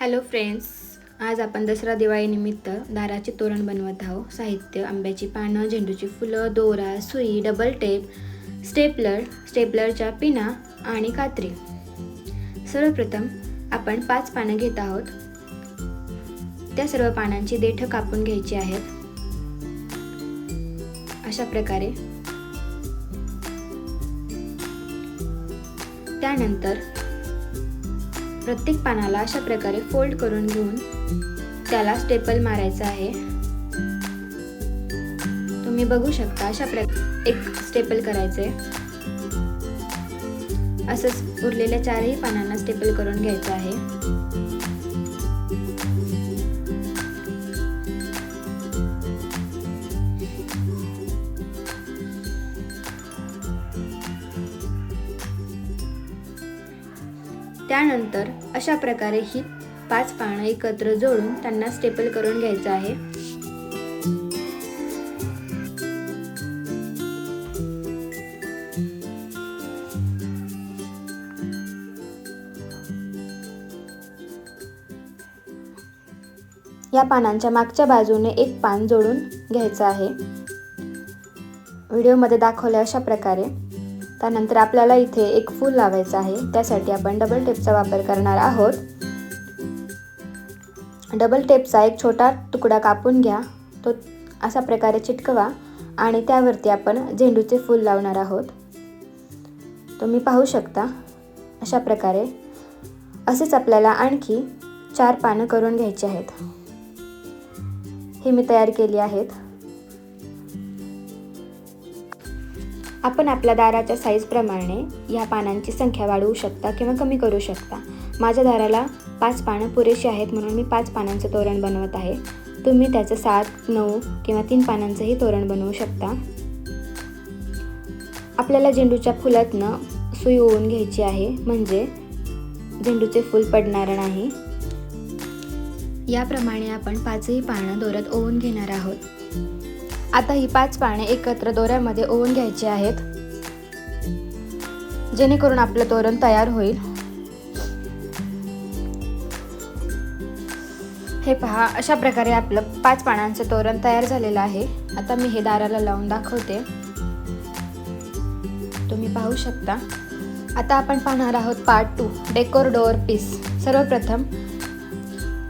Hello friends आज आपण दसरा दिवाळीनिमित्त दाराचे तोरण बनवत आहोत. साहित्य आंब्याची पानं झेंडूची फुलं दोरा सुई डबल टेप स्टेपलर स्टेपलरच्या पिना आणि कात्री. सर्वप्रथम आपण पाच पानं घेत आहोत. त्या सर्व पानांची देठं कापून घ्यायची आहेत. अशा प्रकारे. त्यानंतर प्रत्येक पानाला अशा प्रकारे फोल्ड करून घेऊन त्याला स्टेपल मारायचं आहे. तुम्ही बघू शकता अशा प्रकारे एक स्टेपल करायचे. असंच उरलेल्या चारही पानांना स्टेपल करून घ्यायचं आहे. त्यानंतर अशा प्रकारे ही पाच पानं एकत्र जोडून त्यांना स्टेपल करून घ्यायचं आहे. या पानांच्या मागच्या बाजूने एक पान जोडून घ्यायचं आहे. व्हिडिओमध्ये दाखवल्या अशा प्रकारे त्यानंतर आपल्याला इथे एक फूल लावायचं आहे. त्यासाठी आपण डबल टेपचा वापर करणार आहोत. डबल टेपचा एक छोटा तुकडा कापून घ्या. तो अशा प्रकारे चिटकवा आणि त्यावरती आपण झेंडूचे फूल लावणार आहोत. तुम्ही पाहू शकता. अशा प्रकारे. असेच आपल्याला आणखी चार पानं करून घ्यायची आहेत. हे मी तयार केली आहेत. आपण आपल्या दाराच्या साईजप्रमाणे ह्या पानांची संख्या वाढवू शकता किंवा कमी करू शकता. माझ्या दाराला पाच पानं पुरेशी आहेत म्हणून मी पाच पानांचं तोरण बनवत आहे. तुम्ही त्याचं सात नऊ किंवा तीन पानांचंही तोरण बनवू शकता. आपल्याला झेंडूच्या फुलातनं सुई ओवून घ्यायची आहे. म्हणजे झेंडूचे फूल पडणार नाही. याप्रमाणे आपण पाचही पानं दोऱ्यात ओवून घेणार आहोत. आता ही पाच पाने एकत्र दोऱ्यामध्ये ओवून घ्यायची आहेत. जेणेकरून आपलं तोरण तयार होईल. हे पहा अशा प्रकारे आपलं पाच पानांचं तोरण तयार झालेलं आहे. आता मी हे दाराला लावून दाखवते. तुम्ही पाहू शकता. आता आपण पाहणार आहोत part two decor door piece सर्वप्रथम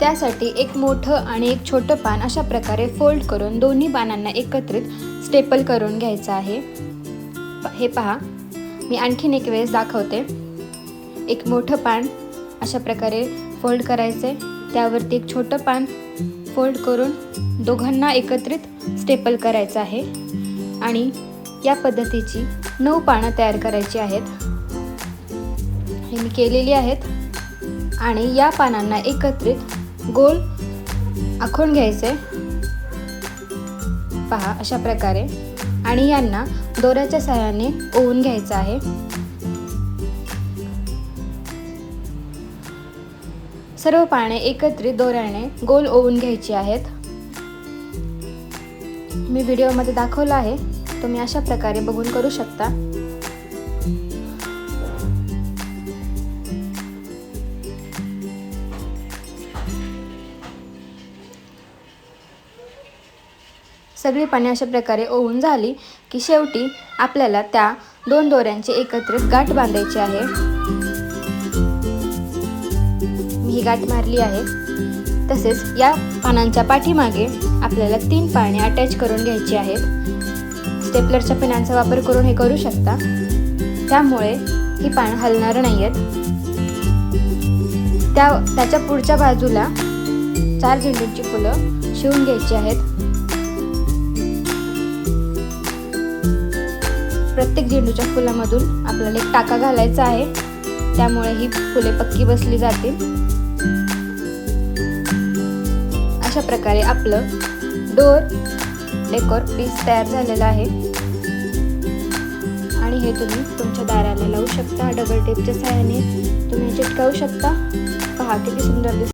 त्यासाठी एक मोठं आणि एक छोटं पान अशा प्रकारे फोल्ड करून दोन्ही पानांना एकत्रित स्टेपल करून घ्यायचं आहे. हे पहा मी आणखीन एक वेळेस दाखवते. एक मोठं पान अशा प्रकारे फोल्ड करायचे. त्यावरती एक छोटं पान फोल्ड करून दोघांना एकत्रित स्टेपल करायचं आहे. आणि या पद्धतीची नऊ पानं तयार करायची आहेत. हे मी केलेली आहेत. आणि या पानांना एकत्रित गोल आखून घ्यायचे. पहा अशा प्रकारे. आणि यांना दोऱ्याच्या सहाय्याने ओवून घ्यायचं आहे. सर्व पाने एकत्रित दोऱ्याने गोल ओवून घ्यायची आहेत. मी व्हिडिओमध्ये दाखवलं आहे. तुम्ही अशा प्रकारे बघून करू शकता. सगळी पाने अशा प्रकारे ओवून झाली की शेवटी आपल्याला त्या दोन दोऱ्यांची एकत्रित गाठ बांधायची आहे. मी ही गाठ मारली आहे. तसेच या पानांच्या पाठीमागे आपल्याला तीन पाने अटॅच करून घ्यायची आहेत. स्टेपलरच्या पिनांचा वापर करून हे करू शकता. त्यामुळे ही पानं हलणार नाही आहेत त्या त्याच्या पुढच्या बाजूला चार झेंडूची फुलं शिवून घ्यायची आहेत. प्रत्येक झेंडूच्या फुलामधून आपल्याला एक टाका घालायचा आहे. त्यामुळे ही फुले पक्की बसली जातील. अशा प्रकारे आपलं डोर डेकोर पीस तयार झालेलं आहे. आणि हे तुम्ही तुमच्या दाराला लावू शकता डबल टेपच्या सहाय्याने. तुम्ही चिटकावू शकता. पहा किती सुंदर दिसत